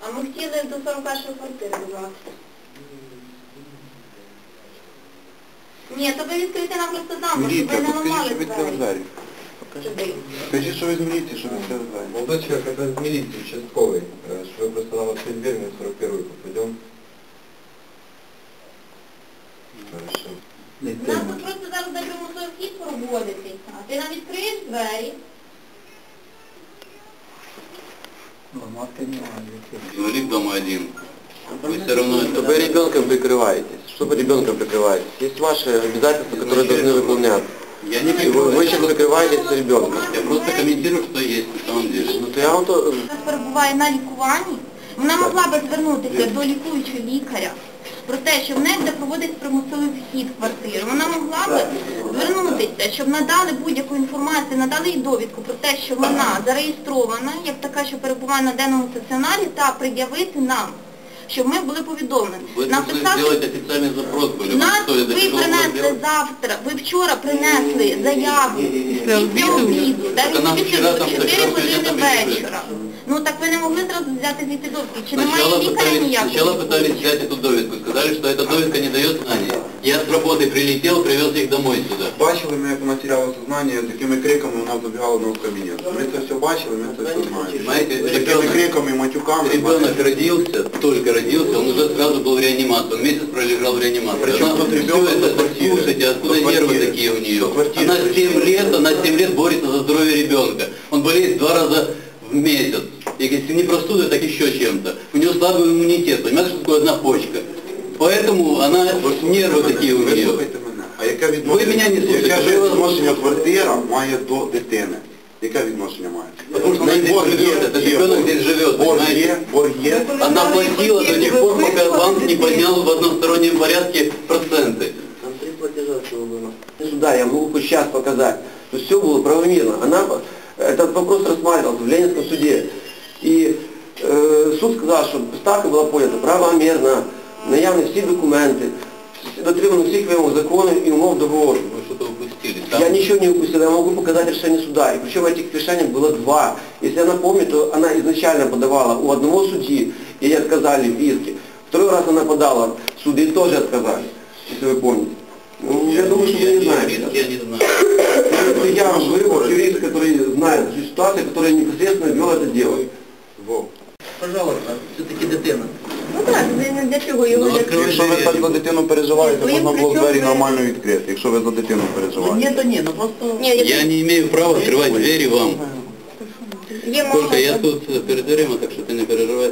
А ми хотіли до 41-ї квартири добратися. Ні, то ви відкрийте нам просто замок, щоб Міліція, ви не то скажіть, ламали що відкрив двері. двері. Сюди. Скажіть, що ви з міліції, що відкрив двері. Молодой человек, это из милиции, участковый. Э, Что вы просто нам открыть дверь, мы в 41 попадем. Хорошо. У нас тут просто зараз де примусовий вхід проводитися. А ти нам відкриєш двері? Инвалид дома один. Вы все равно это... Вы ребенком прикрываетесь. Что вы ребенком прикрываетесь? Есть ваши обязательства, которые должны выполняться. Я не И вы, прикрываю. вы сейчас прикрываетесь ребенком. Я просто комментирую, что есть на самом деле. Ну то я вам то... Вона перебуває на лікуванні. Вона могла би звернутися до лікуючого лікаря про те, що в неї буде проводить примусовий вхід в квартиру. Вона могла би звернутися, щоб надали будь-яку інформацію, надали їй довідку про те, що вона зареєстрована, як така, що перебуває на денному стаціонарі, та пред'явити нам, щоб ми були повідомлені. Вы должны сделать официальный запрос были. Нас Что это ви тяжело было принесли сделать? завтра, ви вчора принесли заяву після обіду, да, Так вона після вчора там 4 так раз години сьогодні там і вечора. Ну так ви не могли зразу взяти звідти довідки. Чи немає Сначала лікаря пытались, ніякого? сначала пытались взять эту довідку, сказали, что эта довідка не дает знаний. Я с работы прилетел, привез их домой сюда. Бачили ми по матеріалу сознання, з якими криками вона забігала до нас в кабінет. Ми це все бачили, ми це все знаємо. Знаете, З якими ребенок, криками, матюками. ребенок родился, только родился, он уже сразу был в реанимации, он месяц пролежал в реанимации. Причем Она тут всё ребенок это, до квартиры. слушайте, откуда До нервы квартиры. такие у нее? До квартиры Она пришли. 7 лет, она 7 лет борется за здоровье ребенка. Он болеет два раза в месяц. И если не простудой, так еще чем-то. У него слабый иммунитет, понимаете, что такое одна почка? Поэтому она, нервы такие у Ви нее. слухайте мене. А яке відношення? Ви мене не слухайте, Яке ви вас відношення квартира має до дитини? Яке відношення має? Тому що Она в неї здесь борг живет, є, этот є ребенок борг. здесь живет, Борг понимаете? є, борг є. Она платила до тех пор, пока банк не поднял в одностороннем порядке проценты. Там три платежа всего было. Сюда я могу хоть сейчас показать, что все было правомерно. Она, этот вопрос рассматривался в Ленинском суде. И э, суд сказал, что ставка была понята правомерно, наявні всі документи, дотримано всіх вимог закону і умов договору. Вы что-то упустили. Я Там ничего не упустил, я могу показать решение суда. И причем этих решений было два. Если она помнит, то она изначально подавала у одного судьи, и ей отказали в иске. Второй раз она подала в суд, и тоже отказали, если вы помните. Ну, я, думаю, что вы я, не я, знаете. юрист, я не знаю. Это я выбор юрист, который знает всю ситуацию, который непосредственно вел это дело. Вов. Пожалуйста, все-таки дитина. Ну так, для- для чого його Ну, для- відкрили Якщо ви так за дитину переживаєте, Ви можна було при чому двері ви- нормально відкрити, якщо ви за дитину переживаєте. то нет, ну просто... Ні, якщо Я не имею права открывать двери вам. є мова. Только я тут э, перед дверима, так что ты не переживай.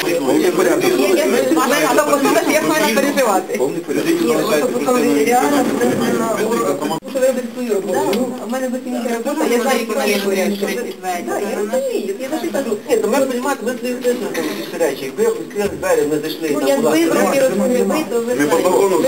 Повний порядок. як мене переживати. Повний порядок. Реально, що ви робите свою роботу. У мене закінчує робота, я знаю, як вона є порядку. Я я завжди кажу. Ні, ми розуміємо, ми свої речі. Якби відкрили двері, ми зайшли, Ну, там була Ми по закону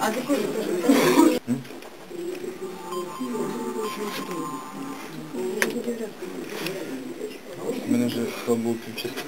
А з якої У мене вже був півчаса.